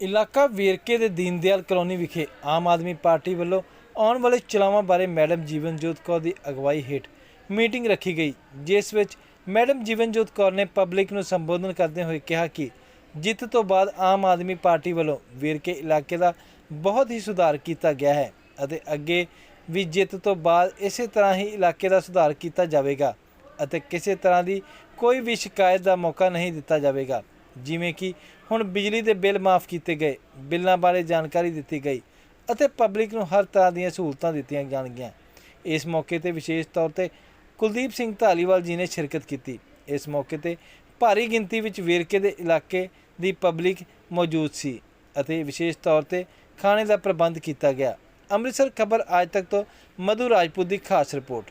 ਇਲਾਕਾ ਵੇਰਕੇ ਦੇ ਦੀਨਦਿਆਲ ਕਲੋਨੀ ਵਿਖੇ ਆਮ ਆਦਮੀ ਪਾਰਟੀ ਵੱਲੋਂ ਆਉਣ ਵਾਲੇ ਚਲਾਵਾਂ ਬਾਰੇ ਮੈਡਮ ਜੀਵਨਜੋਤ ਕੌਰ ਦੀ ਅਗਵਾਈ ਹੇਠ ਮੀਟਿੰਗ ਰੱਖੀ ਗਈ, ਜਿਸ ਵਿੱਚ ਮੈਡਮ ਜੀਵਨਜੋਤ ਕੌਰ ਨੇ ਪਬਲਿਕ ਨੂੰ ਸੰਬੋਧਨ ਕਰਦੇ ਹੋਏ ਕਿਹਾ ਕਿ ਜਿੱਤ ਤੋਂ ਬਾਅਦ ਆਮ ਆਦਮੀ ਪਾਰਟੀ ਵੱਲੋਂ ਵੇਰਕੇ ਇਲਾਕੇ ਦਾ ਬਹੁਤ ਹੀ ਸੁਧਾਰ ਕੀਤਾ ਗਿਆ ਹੈ ਅਤੇ ਅੱਗੇ ਵੀ ਜਿੱਤ ਤੋਂ ਬਾਅਦ ਇਸੇ ਤਰ੍ਹਾਂ ਹੀ ਇਲਾਕੇ ਦਾ ਸੁਧਾਰ ਕੀਤਾ ਜਾਵੇਗਾ ਅਤੇ ਕਿਸੇ ਤਰ੍ਹਾਂ ਦੀ ਕੋਈ ਵੀ ਸ਼ਿਕਾਇਤ ਦਾ ਮੌਕਾ ਨਹੀਂ ਦਿੱਤਾ ਜਾਵੇਗਾ। ਜਿਵੇਂ ਕਿ ਹੁਣ ਬਿਜਲੀ ਦੇ ਬਿੱਲ ਮਾਫ ਕੀਤੇ ਗਏ, ਬਿੱਲਾਂ ਬਾਰੇ ਜਾਣਕਾਰੀ ਦਿੱਤੀ ਗਈ ਅਤੇ ਪਬਲਿਕ ਨੂੰ ਹਰ ਤਰ੍ਹਾਂ ਦੀਆਂ ਸਹੂਲਤਾਂ ਦਿੱਤੀਆਂ ਜਾਣਗੀਆਂ। ਇਸ ਮੌਕੇ ਤੇ ਵਿਸ਼ੇਸ਼ ਤੌਰ ਤੇ ਕੁਲਦੀਪ ਸਿੰਘ ਢਾਲੀਵਾਲ ਜੀ ਨੇ ਸ਼ਿਰਕਤ ਕੀਤੀ। ਇਸ ਮੌਕੇ ਤੇ ਭਾਰੀ ਗਿਣਤੀ ਵਿੱਚ ਵੇਰਕੇ ਦੇ ਇਲਾਕੇ ਦੀ ਪਬਲਿਕ ਮੌਜੂਦ ਸੀ ਅਤੇ ਵਿਸ਼ੇਸ਼ ਤੌਰ ਤੇ ਖਾਣੇ ਦਾ ਪ੍ਰਬੰਧ ਕੀਤਾ ਗਿਆ। ਅੰਮ੍ਰਿਤਸਰ ਖਬਰ ਅੱਜ ਤੱਕ ਤੋਂ ਮਧੂ ਰਾਜਪੂਤ ਦੀ ਖਾਸ ਰਿਪੋਰਟ।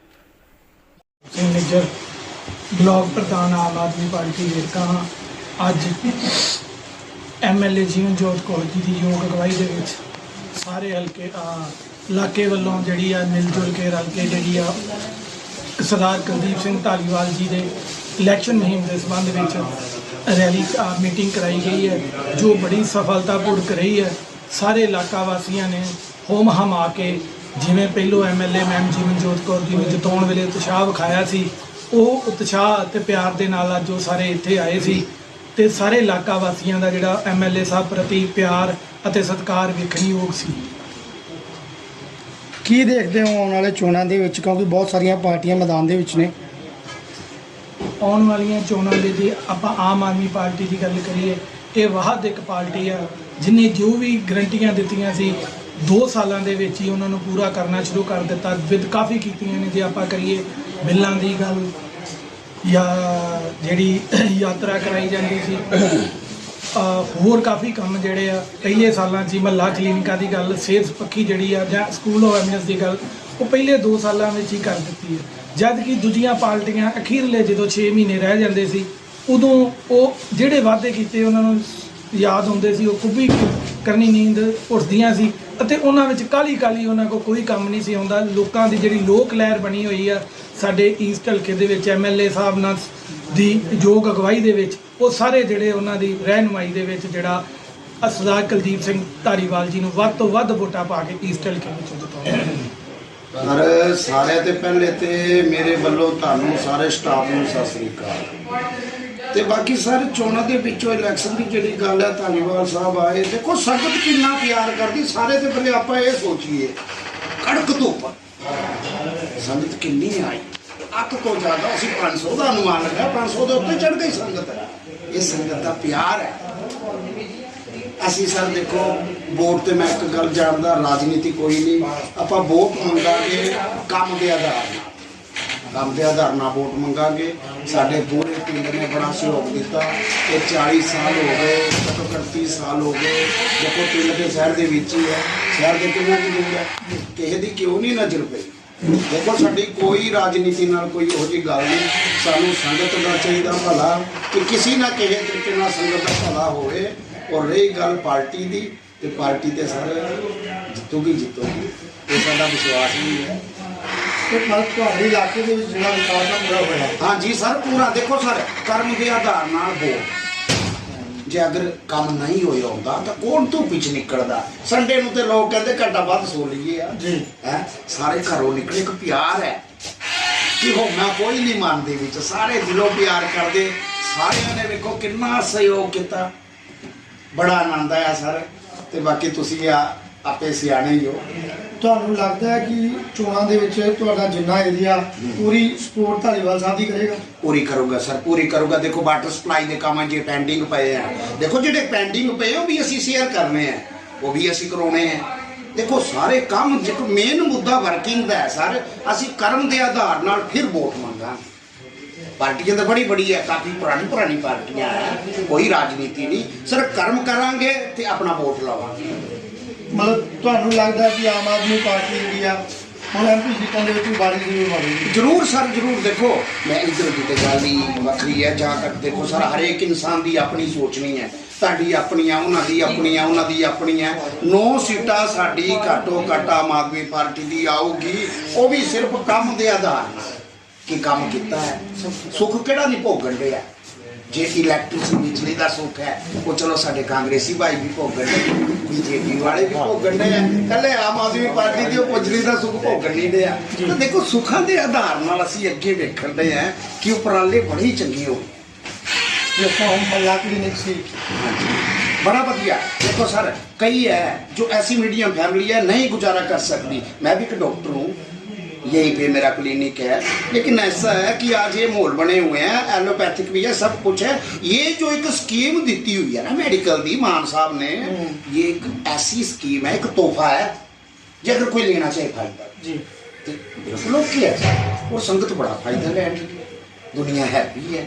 ਸਿੰਘ ਨਿੱਜਰ ਬਲਾਕ ਪ੍ਰਧਾਨ ਆਮ ਆਦਮੀ ਪਾਰਟੀ ਵੇਰਕਾ ਅੱਜ ਐਮਐਲਏ ਜੀਵਨਜੋਤ ਕੌਰ ਜੀ ਦੀ ਯੋਗ ਅਗਵਾਈ ਦੇ ਵਿੱਚ ਸਾਰੇ ਹਲਕੇ ਆ ਇਲਾਕੇ ਵੱਲੋਂ ਜਿਹੜੀ ਆ ਮਿਲ ਜੁਲ ਕੇ ਰਲ ਕੇ ਜਿਹੜੀ ਆ ਸਰਦਾਰ ਕੁਲਦੀਪ ਸਿੰਘ ਧਾਲੀਵਾਲ ਜੀ ਦੇ ਇਲੈਕਸ਼ਨ ਮੁਹਿੰਮ ਦੇ ਸੰਬੰਧ ਵਿੱਚ ਰੈਲੀ ਮੀਟਿੰਗ ਕਰਾਈ ਗਈ ਹੈ, ਜੋ ਬੜੀ ਸਫਲਤਾਪੂਰਵਕ ਰਹੀ ਹੈ। ਸਾਰੇ ਇਲਾਕਾ ਵਾਸੀਆਂ ਨੇ ਹੋਮ ਹਮ ਆ ਕੇ ਜਿਵੇਂ ਪਹਿਲੋ ਐਮਐਲਏ ਮੈਮ ਜੀਵਨਜੋਤ ਕੌਰ ਜੀ ਨੂੰ ਜਿਤਾਉਣ ਵੇਲੇ ਉਤਸ਼ਾਹ ਵਿਖਾਇਆ ਸੀ, ਉਹ ਉਤਸ਼ਾਹ ਅਤੇ ਪਿਆਰ ਦੇ ਨਾਲ ਅੱਜ ਉਹ ਸਾਰੇ ਇੱਥੇ ਆਏ ਸੀ। ਤੇ ਸਾਰੇ ਇਲਾਕਾ ਵਾਸੀਆਂ ਦਾ ਜਿਹੜਾ ਐਮਐਲਏ ਸਾਹਿਬ ਪ੍ਰਤੀ ਪਿਆਰ ਅਤੇ ਸਤਿਕਾਰ ਵੇਖਣਯੋਗ ਸੀ। ਕੀ ਦੇਖਦੇ ਹੋ ਆਉਣ ਵਾਲੇ ਚੋਣਾਂ ਦੇ ਵਿੱਚ? ਕਿਉਂਕਿ ਬਹੁਤ ਸਾਰੀਆਂ ਪਾਰਟੀਆਂ ਮੈਦਾਨ ਦੇ ਵਿੱਚ ਨੇ। ਆਉਣ ਵਾਲੀਆਂ ਚੋਣਾਂ ਦੇ ਜੇ ਆਪਾਂ ਆਮ ਆਦਮੀ ਪਾਰਟੀ ਦੀ ਗੱਲ ਕਰੀਏ ਇਹ ਵਾਹਦ ਇੱਕ ਪਾਰਟੀ ਆ ਜਿਨੇ ਜੋ ਵੀ ਗਰੰਟੀਆਂ ਦਿੱਤੀਆਂ ਸੀ 2 ਸਾਲਾਂ ਦੇ ਵਿੱਚ ਹੀ ਉਹਨਾਂ ਨੂੰ ਪੂਰਾ ਕਰਨਾ ਸ਼ੁਰੂ ਕਰ ਦਿੱਤਾ। ਵਿਦ ਕਾਫੀ ਕੀਤੀਆਂ ਨੇ ਜੇ ਆਪਾਂ ਕਰੀਏ ਬਿੱਲਾਂ ਦੀ ਗੱਲ ਜਾਂ ਜਿਹੜੀ ਯਾਤਰਾ ਕਰਾਈ ਜਾਂਦੀ ਸੀ ਹੋਰ ਕਾਫੀ ਕੰਮ ਜਿਹੜੇ ਆ, ਪਹਿਲੇ ਸਾਲਾਂ 'ਚ ਹੀ ਮਹੱਲਾ ਕਲੀਨਿਕਾਂ ਦੀ ਗੱਲ, ਸਿਹਤ ਪੱਖੀ ਜਿਹੜੀ ਆ, ਜਾਂ ਸਕੂਲ ਆਫ ਐਮਐਸ ਦੀ ਗੱਲ, ਉਹ ਪਹਿਲੇ 2 ਸਾਲਾਂ ਵਿੱਚ ਹੀ ਕਰ ਦਿੱਤੀ ਹੈ। ਜਦ ਕਿ ਦੂਜੀਆਂ ਪਾਰਟੀਆਂ ਅਖੀਰਲੇ ਜਦੋਂ 6 ਮਹੀਨੇ ਰਹਿ ਜਾਂਦੇ ਸੀ, ਉਦੋਂ ਉਹ ਜਿਹੜੇ ਵਾਅਦੇ ਕੀਤੇ ਉਹਨਾਂ ਨੂੰ ਯਾਦ ਹੁੰਦੇ ਸੀ, ਉਹ ਕੁੱਬੀ ਕਰਨੀ ਨੀਂਦ ਉੱਠਦੀਆਂ ਸੀ ਅਤੇ ਉਹਨਾਂ ਵਿੱਚ ਕਾਲੀ ਕਾਲੀ ਉਹਨਾਂ ਕੋਲ ਕੋਈ ਕੰਮ ਨਹੀਂ ਸੀ ਹੁੰਦਾ ਲੋਕਾਂ ਦੀ ਜਿਹੜੀ ਲੋਕ ਲਹਿਰ ਬਣੀ ਹੋਈ ਆ, ਸਾਡੇ ਈਸਟ ਹਲਕੇ ਦੇ ਵਿੱਚ ਐਮਐਲਏ ਸਾਹਿਬ ਨਾਲ ਦੀ ਯੋਗ ਅਗਵਾਈ ਦੇ ਵਿੱਚ, ਉਹ ਸਾਰੇ ਜਿਹੜੇ ਉਹਨਾਂ ਦੀ ਰਹਿਨੁਮਾਈ ਦੇ ਵਿੱਚ ਜਿਹੜਾ ਅ, ਸਰਦਾਰ ਕੁਲਦੀਪ ਸਿੰਘ ਧਾਰੀਵਾਲ ਜੀ ਨੂੰ ਵੱਧ ਤੋਂ ਵੱਧ ਵੋਟਾਂ ਪਾ ਕੇ ਈਸਟ ਹਲਕੇ ਵਿੱਚ ਜਿਤਾਉਣਾ ਪਰ ਸਾਰਿਆਂ ਤੇ ਪਹਿਲੇ ਤੇ ਮੇਰੇ ਵੱਲੋਂ ਤੁਹਾਨੂੰ ਸਾਰੇ ਸਟਾਫ ਨੂੰ ਸਤਿ ਸ੍ਰੀ ਅਕਾਲ। ਤੇ ਬਾਕੀ ਸਾਰੇ ਚੋਣਾਂ ਦੇ ਵਿੱਚੋਂ ਇਲੈਕਸ਼ਨ ਦੀ ਜਿਹੜੀ ਗੱਲ ਹੈ, ਧਾਲੀਵਾਲ ਸਾਹਿਬ ਆਏ, ਦੇਖੋ ਸੰਗਤ ਕਿੰਨਾ ਪਿਆਰ ਕਰਦੀ, ਸਾਰੇ ਤੇ ਪਹਿਲੇ ਆਪਾਂ ਇਹ ਸੋਚੀਏ। ਕੜਕ ਧੁੱਪ ਸੰਗਤ ਕਿੰਨੀ ਆਈ। ਅੱਖ ਤੋਂ ਜ਼ਿਆਦਾ ਅਸੀਂ 500 ਦਾ ਅਨੁਮਾਨ ਲਗਾ 500 ਦੇ ਉੱਤੇ ਚੜ ਗਈ ਸੰਗਤ। ਇਹ ਸੰਗਤ ਦਾ ਪਿਆਰ ਹੈ। ਅਸੀਂ ਸਰ ਦੇਖੋ, ਵੋਟ ਤੇ ਮੈਂ ਇੱਕ ਗੱਲ ਜਾਣਦਾ, ਰਾਜਨੀਤੀ ਕੋਈ ਨਹੀਂ। ਆਪਾਂ ਵੋਟ ਮੰਗਾਂਗੇ ਕੰਮ ਦੇ ਆਧਾਰ ਨਾਲ। ਕੰਮ ਦੇ ਆਧਾਰ ਨਾਲ ਵੋਟ ਮੰਗਾਂਗੇ। ਸਾਡੇ ਪੂਰੇ ਪਿੰਡ ਨੇ ਬੜਾ ਸਹਿਯੋਗ ਦਿੱਤਾ। ਕਿ 40 ਸਾਲ ਹੋ ਗਏ, ਘੱਟੋ ਘੱਟ 30 ਸਾਲ ਹੋ ਗਏ। ਦੇਖੋ, ਪਿੰਡ ਦੇ ਸ਼ਹਿਰ ਦੇ ਵਿੱਚ ਹੀ ਹੈ। ਸ਼ਹਿਰ ਦੇ ਕਿੰਨਾ ਕੀ ਦੂਰ ਹੈ? ਕਿਸੇ ਦੀ ਕਿਉਂ ਨਹੀਂ ਨਜ਼ਰ ਪਈ? ਦੇਖੋ, ਸਾਡੀ ਕੋਈ ਰਾਜਨੀਤੀ ਨਾਲ ਕੋਈ ਇਹੋ ਜਿਹੀ ਗੱਲ ਨਹੀਂ। ਸਾਨੂੰ ਸੰਗਤ ਦਾ ਚਾਹੀਦਾ ਭਲਾ। ਕਿ ਕਿਸੇ ਨਾ ਕਿਸੇ ਤਰੀਕੇ ਨਾਲ ਸੰਗਤ ਦਾ ਭਲਾ ਹੋਵੇ ਔਰ ਰਹੀ ਗੱਲ ਪਾਰਟੀ ਦੀ, ਤੇ ਪਾਰਟੀ ਤੇ ਸਾਰੇ ਜਿੱਤੂਗੀ ਜਿੱਤੂਗੀ। ਇਹ ਸਾਡਾ ਵਿਸ਼ਵਾਸ ਵੀ ਹੈ। ਤੇ ਪਰ ਤੁਹਾਡੇ ਇਲਾਕੇ ਦੇ ਵਿੱਚ ਜਿਹੜਾ ਵਿਕਾਸ ਦਾ ਪੂਰਾ ਹੋਇਆ। ਹਾਂਜੀ ਸਰ ਪੂਰਾ। ਦੇਖੋ ਸਰ ਕਰਮ ਦੇ ਆਧਾਰ ਨਾਲ ਹੋ। ਜੇ ਅਗਰ ਕੰਮ ਨਹੀਂ ਹੋਇਆ ਹੁੰਦਾ ਤਾਂ ਕੌਣ ਤੋਂ ਪਿੱਛ ਨਿਕਲਦਾ? ਸੰਡੇ ਨੂੰ ਤੇ ਲੋਕ ਕਹਿੰਦੇ ਘੰਟਾ ਬਾਅਦ ਸੋ ਲਈਏ ਆ। ਜੀ। ਹੈ? ਸਾਰੇ ਘਰੋਂ ਨਿਕਲੇ। ਇੱਕ ਪਿਆਰ ਹੈ ਕਿ ਹੋ ਮੈਂ ਕੋਈ ਨਹੀਂ ਮੰਨਦੇ ਵਿੱਚ। ਸਾਰੇ ਦਿਲੋਂ ਪਿਆਰ ਕਰਦੇ। ਸਾਰਿਆਂ ਨੇ ਵੇਖੋ ਕਿੰਨਾ ਸਹਿਯੋਗ ਕੀਤਾ। ਬੜਾ ਆਨੰਦ ਆਇਆ ਸਰ। ਤੇ ਬਾਕੀ ਤੁਸੀਂ ਆ ਆਪੇ ਸਿਆਣੇ ਹੀ ਹੋ। ਤੁਹਾਨੂੰ ਲੱਗਦਾ ਹੈ ਕਿ ਚੋਣਾਂ ਦੇ ਵਿੱਚ ਤੁਹਾਡਾ ਜਿੰਨਾ ਏਰੀਆ ਪੂਰੀ ਸਪੋਰਟ ਧਾਲੀਵਾਲ ਸਾਹਿਬ ਦੀ ਕਰੇਗਾ? ਪੂਰੀ ਕਰੂਗਾ ਸਰ ਪੂਰੀ ਕਰੂਗਾ। ਦੇਖੋ ਵਾਟਰ ਸਪਲਾਈ ਦੇ ਕੰਮ ਜੇ ਪੈਂਡਿੰਗ ਪਏ ਆ। ਦੇਖੋ ਜਿਹੜੇ ਪੈਂਡਿੰਗ ਪਏ ਉਹ ਵੀ ਅਸੀਂ ਸ਼ੇਅਰ ਕਰਨੇ ਆ। ਉਹ ਵੀ ਅਸੀਂ ਕਰਾਉਣੇ ਆ। ਦੇਖੋ ਸਾਰੇ ਕੰਮ ਜਿਹੜਾ ਮੇਨ ਮੁੱਦਾ ਵਰਕਿੰਗ ਦਾ ਹੈ ਸਰ। ਅਸੀਂ ਕਰਮ ਦੇ ਆਧਾਰ ਨਾਲ ਫਿਰ ਵੋਟ ਮੰਗਾਂਗੇ। ਪਾਰਟੀਆਂ ਤਾਂ ਬੜੀ ਬੜੀ ਹੈ ਕਾਫੀ ਪੁਰਾਣੀ ਪੁਰਾਣੀ ਪਾਰਟੀਆਂ ਹੈ ਕੋਈ ਰਾਜਨੀਤੀ ਨਹੀਂ। ਸਰ ਕਰਮ ਕਰਾਂਗੇ ਤੇ ਆਪਣਾ ਵੋਟ ਲਾਵਾਂਗੇ। ਮਤਲਬ ਤੁਹਾਨੂੰ ਲੱਗਦਾ ਕਿ ਆਮ ਆਦਮੀ ਪਾਰਟੀ ਜਿਹੜੀ ਆ, ਹੁਣ ਐਮਪੀ ਸੀਟਾਂ ਦੇ ਵਿੱਚ ਵੀ ਬਾਰੀ ਜ਼ਰੂਰ ਮਾਰੇਗੀ। ਜਰੂਰ ਸਰ, ਜਰੂਰ। ਦੇਖੋ, ਮੈਂ ਇੱਧਰ ਕਿਤੇ ਗੱਲ ਹੀ ਵੱਖਰੀ ਹੈ। ਜਾਂ ਤੱਕ ਦੇਖੋ ਸਰ, ਹਰੇਕ ਇਨਸਾਨ ਦੀ ਆਪਣੀ ਸੋਚਣੀ ਹੈ। ਤੁਹਾਡੀ ਆਪਣੀ ਆ ਉਹਨਾਂ ਦੀ ਆਪਣੀ ਆ ਉਹਨਾਂ ਦੀ ਆਪਣੀ ਹੈ ਨੌ ਸੀਟਾਂ ਸਾਡੀ ਘੱਟੋ ਘੱਟ ਆਮ ਆਦਮੀ ਪਾਰਟੀ ਦੀ ਆਊਗੀ। ਉਹ ਵੀ ਸਿਰਫ ਕੰਮ ਦੇ ਆਧਾਰ ਨਾਲ। ਕਿ ਕੰਮ ਕੀਤਾ ਹੈ? ਸੁੱਖ ਕਿਹੜਾ ਨਹੀਂ ਭੋਗਣ ਰਿਹਾ ਜਿਸ ਇਲੈਕਟ੍ਰਿਸਿਟੀ ਬਿਜਲੀ ਦਾ ਸੁੱਖ ਹੈ। ਉਹ ਚਲੋ ਸਾਡੇ ਕਾਂਗਰਸੀ ਭਾਈ ਵੀ ਭੋਗਣ ਨੇ ਬੀਜੇਪੀ ਵਾਲੇ ਵੀ ਭੋਗਣ ਨੇ ਕੱਲੇ ਆਮ ਆਦਮੀ ਪਾਰਟੀ ਦੀ ਉਹ ਬਿਜਲੀ ਦਾ ਸੁੱਖ ਭੋਗਣ ਨਹੀਂ ਦੇ ਆ। ਤਾਂ ਦੇਖੋ ਸੁੱਖਾਂ ਦੇ ਆਧਾਰ ਨਾਲ ਅਸੀਂ ਅੱਗੇ ਵੇਖਣਦੇ ਆ ਕਿ ਉਪਰਾਲੇ ਬੜੀ ਚੰਗੀ ਹੋ ਜਿਸਾ ਹੁਣ ਮੱਲਾ ਕਲੀਨਿਕ ਸੀ। ਬੜਾ ਵਧੀਆ। ਦੇਖੋ ਸਰ, ਕਈ ਹੈ ਜੋ ਐਸੀ ਮੀਡੀਅਮ ਫੈਮਿਲੀ ਹੈ, ਨਹੀਂ ਗੁਜ਼ਾਰਾ ਕਰ ਸਕਦੀ। ਮੈਂ ਵੀ ਇੱਕ ਡਾਕਟਰ ਹੂੰ। यहीं पे मेरा क्लिनिक है लेकिन ऐसा है कि आज ये माहौल बने हुए हैं एलोपैथिक भी है सब कुछ है ये जो एक स्कीम दी हुई है ना मेडिकल दी मान साहब ने ये एक ऐसी स्कीम है एक तोहफा है जे अगर कोई लेना चाहे फायदा ਜੀ ਤੇ ਬਿਲਕੁਲ ਓਕੇ ਹੈ ਉਹ ਸੰਗਤ ਬੜਾ ਫਾਇਦਾ ਲੈ ਰਹੀ ਹੈ ਦੁਨੀਆ ਹੈਪੀ ਹੈ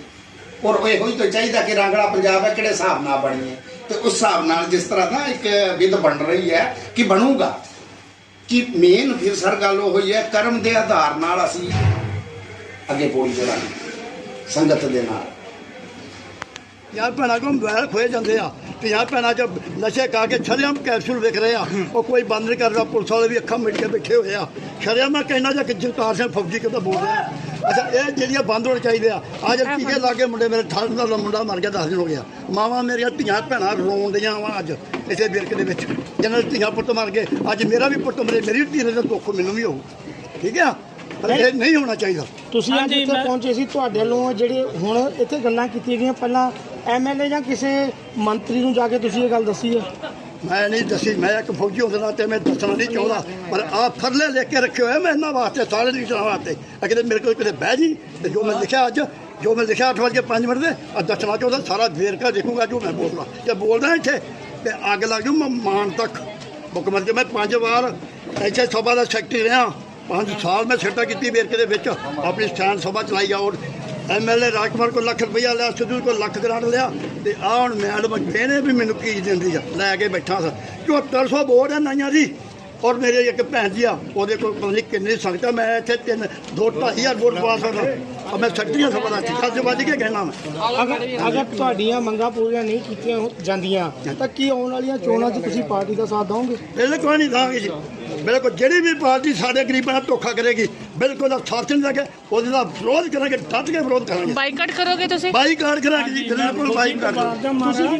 ਔਰ ਉਹ ਇਹੋ ਹੀ ਤਾਂ ਚਾਹੀਦਾ ਕਿ ਰਾਂਗੜਾ ਪੰਜਾਬ ਹੈ ਕਿਹੜੇ ਹਿਸਾਬ ਨਾਲ ਬਣੀ ਹੈ ਤੇ ਉਸ ਹਿਸਾਬ ਨਾਲ ਜਿਸ ਤਰ੍ਹਾਂ ਨਾ ਇੱਕ ਵਿਧ ਬਣ ਰਹੀ ਹੈ ਕਿ ਬਣੂਗਾ ਕਿ ਮੇਨ ਫਿਰ ਸਰ ਗੱਲ ਉਹ ਹੋਈ ਹੈ, ਕਰਮ ਦੇ ਆਧਾਰ ਨਾਲ ਅਸੀਂ ਅੱਗੇ ਪੌੜੀ ਚੜਾਂਗੇ ਸੰਗਤ ਦੇ ਨਾਲ। ਯਾਰ ਭੈਣਾਂ ਕੋਲ ਮੋਬਾਈਲ ਖੋਏ ਜਾਂਦੇ ਆ, ਤੇ ਯਾਰ ਭੈਣਾਂ ਚ ਨਸ਼ੇ ਕਾ ਕੇ ਛੜਿਆਮ ਕੈਪਸੂਲ ਵਿਕ ਰਹੇ ਆ, ਉਹ ਕੋਈ ਬੰਦ ਨਹੀਂ ਕਰਦਾ ਪੁਲਿਸ ਵਾਲੇ ਵੀ ਅੱਖਾਂ ਮਿਟ ਕੇ ਬੈਠੇ ਹੋਏ ਆ। ਛੜਿਆਮ ਮੈਂ ਕਹਿਣਾ ਜਾਂ ਕਿ ਜਗਤਾਰ ਸਿੰਘ ਫੌਜੀ ਕਿਤੇ ਬੋਲ ਰਿਹਾ ਅੱਛਾ ਇਹ ਜਿਹੜੀਆਂ ਬੰਦ ਹੋਣੇ ਚਾਹੀਦੇ ਆ। ਆ ਜੇ ਟੀਕੇ ਲਾਗੇ ਮੁੰਡੇ ਮੇਰੇ ਠੰਡ ਦਾ ਮੁੰਡਾ ਮਰ ਗਿਆ 10 ਦਿਨ ਹੋ ਗਿਆ। ਮਾਵਾਂ ਮੇਰੀਆਂ ਧੀਆਂ ਭੈਣਾਂ ਰੋਂਦੀਆਂ ਵਾ ਅੱਜ ਇਸੇ ਬਿਰਕ ਦੇ ਵਿੱਚ। ਜਿਹਨਾਂ ਦੇ ਧੀਆਂ ਪੁੱਤ ਮਰ ਗਏ। ਅੱਜ ਮੇਰਾ ਵੀ ਪੁੱਤ ਮਰੇ ਮੇਰੀ ਧੀ ਤਾਂ ਦੁੱਖ ਮੈਨੂੰ ਵੀ ਹੋਊ। ਠੀਕ ਆ? ਪਰ ਇਹ ਨਹੀਂ ਹੋਣਾ ਚਾਹੀਦਾ। ਤੁਸੀਂ ਅੱਜ ਇੱਥੇ ਪਹੁੰਚੇ ਸੀ ਤੁਹਾਡੇ ਵੱਲੋਂ ਜਿਹੜੇ ਹੁਣ ਇੱਥੇ ਗੱਲਾਂ ਕੀਤੀਆਂ ਗਈਆਂ। ਪਹਿਲਾਂ ਐਮਐਲਏ ਜਾਂ ਕਿਸੇ ਮੰਤਰੀ ਨੂੰ ਜਾ ਕੇ ਤੁਸੀਂ ਇਹ ਗੱਲ ਦੱਸੀ ਹੈ ਮੈਂ ਨਹੀਂ ਦੱਸੀ, ਮੈਂ ਇੱਕ ਫੌਜੀ ਹੋਣ ਦੇ ਨਾਤੇ ਮੈਂ ਦੱਸਣਾ ਨਹੀਂ ਚਾਹੁੰਦਾ। ਪਰ ਆ ਫਰਲੇ ਲੈ ਕੇ ਰੱਖੇ ਹੋਏ ਮੈਂ ਇਹਨਾਂ ਵਾਸਤੇ, ਸਾਰੇ ਲੀਡਰਾਂ ਵਾਸਤੇ। ਆ ਮੇਰੇ ਕੋਲ ਕਿਤੇ ਬਹਿ ਜੀ, ਤੇ ਜੋ ਮੈਂ ਲਿਖਿਆ ਅੱਜ, ਜੋ ਮੈਂ ਲਿਖਿਆ 8 ਵਜੇ 5 ਮਿੰਟ ਦੇ ਆ ਦੱਸਣਾ ਚਾਹੁੰਦਾ, ਸਾਰਾ ਵੇਰਕਾ ਦੇਖੂਗਾ ਜੋ ਮੈਂ ਬੋਲਦਾ। ਜੇ ਬੋਲਦਾ ਇੱਥੇ, ਤੇ ਅੱਗ ਲੱਗ ਜੂ ਮੈਂ, ਮਾਨ ਤੱਕ। ਮੁੱਖ ਮੰਤਰੀ, ਮੈਂ ਪੰਜ ਵਾਰ ਇੱਥੇ ਸਭਾ ਦਾ ਸੈਕਟਰੀ ਰਿਹਾ। ਪੰਜ ਸਾਲ ਮੈਂ ਸੇਟਾ ਕੀਤੀ ਵੇਰਕੇ ਦੇ ਵਿੱਚ। ਆਪਣੀ ਸਟੈਂਡ ਸਭਾ ਚਲਾਈ ਆਉਟ ਐਮਐਲਏ ਰਾਜਕੁਮਾਰ ਕੋਲ ਲੱਖ ਰੁਪਈਆ ਲਿਆ, ਸਿੱਧੂ ਕੋਲ ਲੱਖ ਗ੍ਰਾਂਟ ਲਿਆ ਤੇ ਆਹ ਹੁਣ ਮੈਡਮ ਕਹਿੰਦੇ ਵੀ ਮੈਨੂੰ ਕੀ ਦਿੰਦੀ ਆ, ਲੈ ਕੇ ਬੈਠਾ ਸਾਂ। 7400 ਵੋਟ ਹੈ ਨਾਈਆਂ ਦੀ। ਔਰ ਮੇਰੇ ਇੱਕ ਭੈਣ ਜੀ ਆ ਉਹਦੇ ਕੋਲ ਪਤਾ ਨਹੀਂ ਕਿੰਨੀ ਆ ਮੈਂ ਇੱਥੇ ਤਿੰਨ ਦੋ ਢਾਈ ਹਜ਼ਾਰ ਵੋਟ ਪਾ ਸਕਦਾ। ਮੈਂ ਸੈਕਟਰੀਆਂ ਸਭਾ ਦਾ ਠਿਕਾਣੇ ਚ ਵੱਜ ਕੇ ਕਹਿਣਾ ਮੈਂ। ਅਗਰ ਅਗਰ ਤੁਹਾਡੀਆਂ ਮੰਗਾਂ ਪੂਰੀਆਂ ਨਹੀਂ ਕੀਤੀਆਂ ਜਾਂਦੀਆਂ ਤਾਂ ਕੀ ਆਉਣ ਵਾਲੀਆਂ ਚੋਣਾਂ 'ਚ ਤੁਸੀਂ ਪਾਰਟੀ ਦਾ ਸਾਥ ਦਿਓਗੇ? ਬਿਲਕੁਲ ਨਹੀਂ ਦਾਂਗੇ ਜੀ। ਬਿਲਕੁਲ ਜਿਹੜੀ ਵੀ ਪਾਰਟੀ ਸਾਡੇ ਗਰੀਬਾਂ ਨਾਲ ਧੋਖਾ ਕਰੇਗੀ ਬਿਲਕੁਲ ਸਾਥ ਨਹੀਂ ਲੱਗੇ ਉਹਦੇ ਦਾ ਵਿਰੋਧ ਕਰਾਂਗੇ ਡਟ ਕੇ ਵਿਰੋਧ ਕਰਾਂਗੇ। ਬਾਈਕਾਟ ਕਰੋਗੇ ਤੁਸੀਂ? ਬਾਈਕਾਟ ਕਰਾਂਗੇ ਜੀ ਬਿਲਕੁਲ ਬਾਈਕਾਟ। ਤੁਸੀਂ